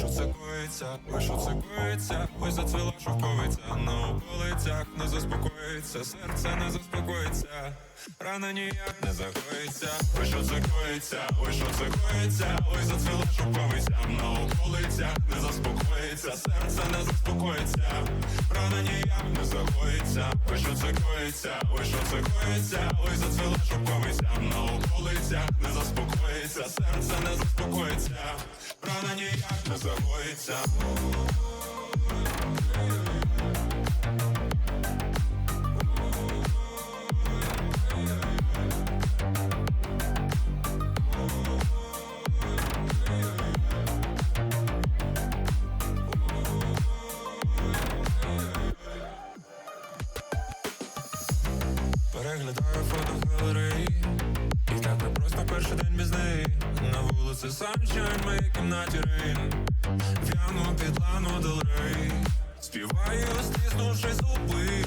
коїться, ой, що це коїться, ой, зацвіла шовковиця. На околицях не заспокоїться, серце не заспокоїться, рана ніяк не загоїться, ой, що це коїться, ой, що це коїться, ой, зацвіла шовковиця. На околицях не заспокоїться, серце не заспокоїться, рана ніяк не загоїться, ой, що це коїться, ой, що це коїться, ой, зацвіла шовковиця. На околицях не заспокоїться, серце не заспокоїться, рана ніяк не загоїться. Переглядаю фото галереї перший день без неї На вулиці санчайн, в моїй кімнаті рейн. В'яну під лану Rey Співаю, стиснувши зуби